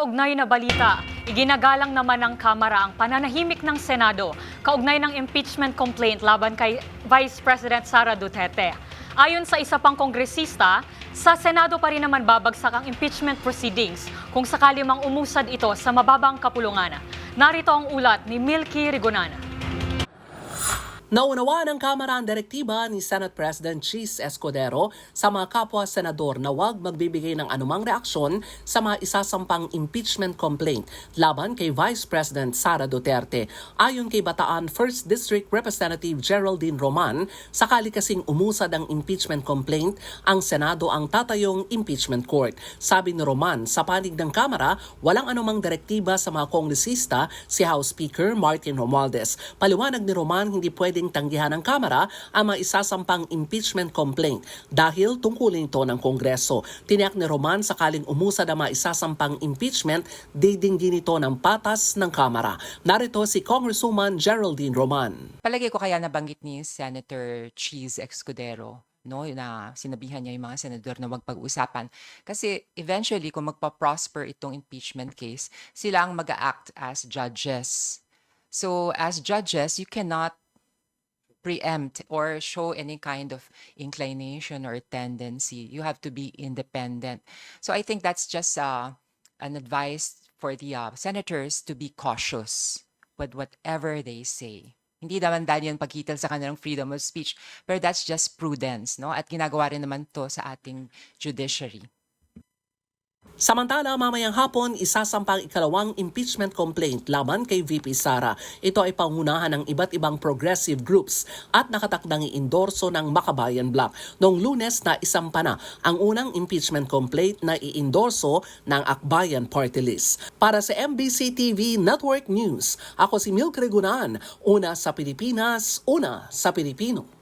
Kaugnay na balita, iginagalang naman ng Kamara ang pananahimik ng Senado kaugnay ng impeachment complaint laban kay Vice President Sara Duterte. Ayon sa isa pang kongresista, sa Senado pa rin naman babagsak ang impeachment proceedings kung sakali mang umusad ito sa mababang kapulungan. Narito ang ulat ni Milky Rigonana. Naunawa ng Kamara ang direktiba ni Senate President Cheese Escudero sa mga kapwa-senador na huwag magbibigay ng anumang reaksyon sa mga isasampang impeachment complaint laban kay Vice President Sara Duterte. Ayon kay Bataan 1st District Representative Geraldine Roman, sakali kasing umusad ang impeachment complaint, ang Senado ang tatayong impeachment court. Sabi ni Roman, sa panig ng Kamara, walang anumang direktiba sa mga kongresista si House Speaker Martin Romualdez. Paliwanag ni Roman, hindi pwedeng tanggihan ng Kamara ang mga isasampang impeachment complaint dahil tungkulin ito ng Kongreso. Tiniyak ni Roman sakaling umusad ang mga isasampang impeachment, didinggin ito ng patas ng Kamara. Narito si Congresswoman Geraldine Roman. Palagay ko kaya nabanggit ni Senator Cheese Escudero no na sinabihan niya yung mga senador na wag pag-usapan kasi eventually kung magpa-prosper itong impeachment case sila ang mag-act as judges so as judges you cannot preempt or show any kind of inclination or tendency you have to be independent so i think that's just uh, an advice for the uh, senators to be cautious with whatever they say hindi naman dahil yan pagkitil sa kanilang freedom of speech, pero that's just prudence, no? At ginagawa rin naman to sa ating judiciary. Samantala, mamayang hapon, isasampang ikalawang impeachment complaint laban kay VP Sara. Ito ay pangunahan ng iba't ibang progressive groups at nakatakdang iendorso ng Makabayan Bloc. Noong lunes na isampa na ang unang impeachment complaint na iendorso ng Akbayan Party List. Para sa MBC TV Network News, ako si Milk Regunan, una sa Pilipinas, una sa Pilipino.